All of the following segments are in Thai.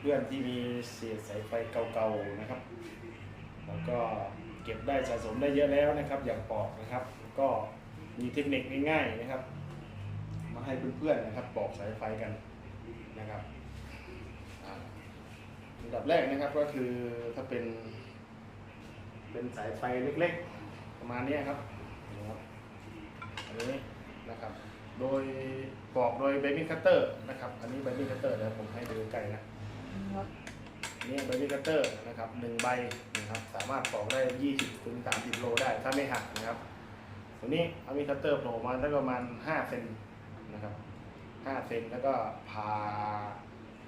เพื่อนๆที่มีเศษสายไฟเก่าๆนะครับ แล้วก็เก็บได้สะสมได้เยอะแล้วนะครับ อย่างปอกนะครับ ก็มีเทคนิคง่ายๆนะครับ มาให้เพื่อนๆนะครับปอกสายไฟกันนะครับอันดับแรกนะครับก็คือถ้าเป็น เป็นสายไฟเล็กๆ ประมาณนี้ครับนะครับอันนี้นะครับ โดยปอกโดยเบบี้คัตเตอร์นะครับ อันนี้เบบี้คัตเตอร์เดี๋ยวผมให้ดูใกล้นะ นี่เบบี้คัตเตอร์นะครับหนึ่งใบนะครับสามารถปอกได้ 20ถึง30 โลได้ถ้าไม่หักนะครับตัวนี้เอามีคัตเตอร์โผล่มาได้ประมาณ 5 เซนนะครับ5เซนแล้วก็ผ่า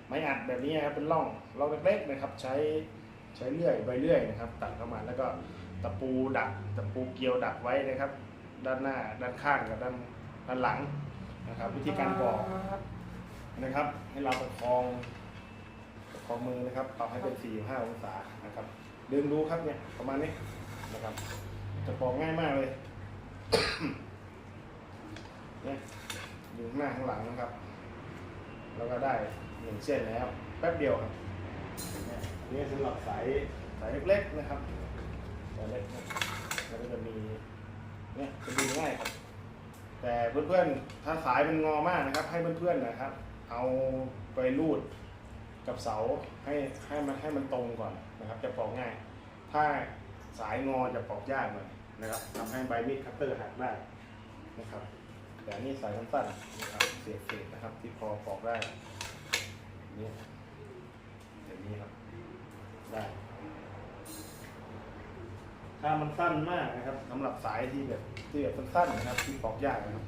ไม้อัดแบบนี้ครับเป็นร่องร่องเล็กๆนะครับ ใช้ใช้เลื่อยใบเลื่อยนะครับ ตัดเข้ามาแล้วก็ตะปูดักตะปูเกี่ยวดักไว้นะครับ ด้านหน้าด้านข้างกับด้านด้านหลังนะครับ วิธีการปอกนะครับ ให้เราประคอง ของมือนะครับปรับให้เป็น4 5องศานะครับดึงดูครับเนี่ยประมาณนี้นะครับจะปอกง่ายมากเลยเนี่ยดึงหน้าข้างหลังนะครับ แล้วก็ได้หนึ่งเส้นแล้วแป๊บเดียวครับเนี่ยนนี่สำหรับสายสายเล็กๆนะครับสายเล็กนะแล้วก็จะมีเนี่ยจะดึงง่ายครับ แต่เพื่อนๆถ้าสายมันงอมากนะครับ ให้เพื่อนๆนะครับ เอาไปรูด กับเสาให้ให้มันให้มันตรงก่อนนะครับ จะปอกง่าย ถ้าสายงอจะปอกยากหน่อยนะครับทำให้ใบมีดคัตเตอร์หักได้นะครับแต่นี่สายสั้นๆนะครับเศษเศษนะครับ ที่พอปอกได้นี่อย่างนี้ครับได้ถ้ามันสั้นมากนะครับสำหรับสายที่แบบที่แบบสั้นๆนะครับที่ปอกยากนะครับ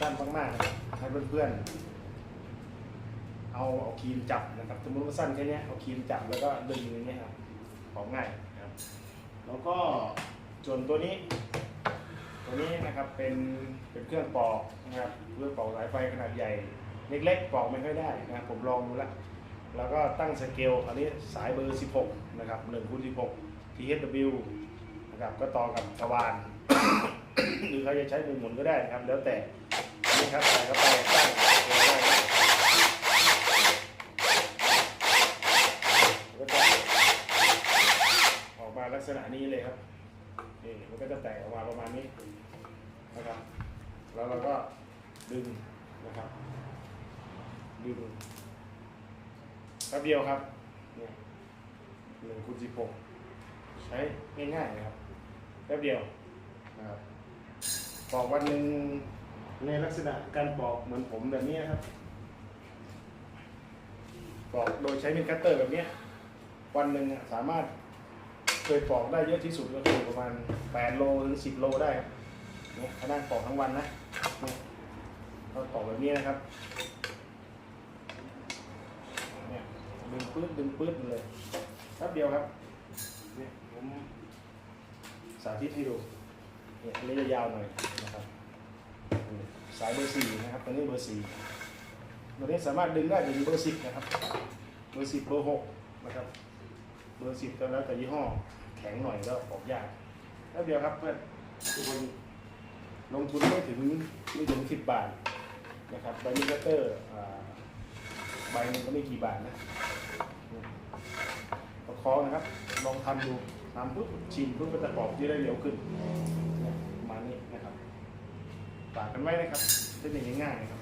สั้นมากๆนะครับให้เพื่อนๆ เอาเอาครีมจับนะครับสมมติว่าสั้นแค่นี้เอาครีมจับแล้วก็ดึงอย่างเงี้ยครับของง่ายนะครับแล้วก็ส่วนตัวนี้ ตัวนี้นะครับเป็นเป็นเครื่องปอกนะครับเครื่องปอกสายไฟขนาดใหญ่ เล็กๆปอกไม่ค่อยได้นะครับผมลองดูแล้วแล้วก็ตั้งสเกลอันนี้สายเบอร์ 16 นะครับ1คูณ16 THW นะครับก็ต่อกับสว่านหรือเขาจะใช้มือหมุนก็ได้นะครับ แล้วแต่นี่ครับใส่เข้าไปตั้งสเกลได้ครับ ก็จะออกมาลัก ษณะนี้เลยครับนี่มันก็จะแตกออกมาประมาณนี้นะครับ แล้วเราก็ดึงนะครับ ดึงแป๊บเดียวครับเนี่ยหนึ่งคูณสิบหกใช้ง่ายๆนะครับแป๊บเดียวนะครับปอกวันหนึ่งในลักษณะการปอกเหมือนผมแบบนี้นะครับปอกโดยใช้มีดคัตเตอร์แบบนี้วันหนึ่งอะสามารถ เคยปอกได้เยอะที่สุดก็คือประมาณ 8 โลถึง 10 โลได้ครับเนี่ยถ้านั่งปอกทั้งวันนะเนี่ยเราปอกแบบนี้นะครับเนี่ยดึงปื้ดดึงปื้ดเลยแป๊บเดียวครับเนี่ยผมสาธิตให้ดูเนี่ยอันนี้จะยาวหน่อยนะครับสายเบอร์สี่นะครับตัวนี้เบอร์สี่ตัวนี้สามารถดึงได้ถึงเบอร์สิบนะครับ เบอร์สิบเบอร์หกนะครับ เบอร์สิบก็แล้วแต่ยี่ห้อ แข็งหน่อยก็ออกยากแล้วเดียวครับเพื่อนทุกคนลงทุนไม่ถึงไม่ถึงสิบบาทนะครับใบมิเตอร์ใบหนึงก็ไม่กี่บาทนะประคองนะครับ ลองทำดูทำปุ๊บชิมปุ๊บก็จะปอกที่ได้เร็วขึ้นประมาณนี้นะครับฝากกันไว้นะครับเทคนิคง่ายๆนะครับ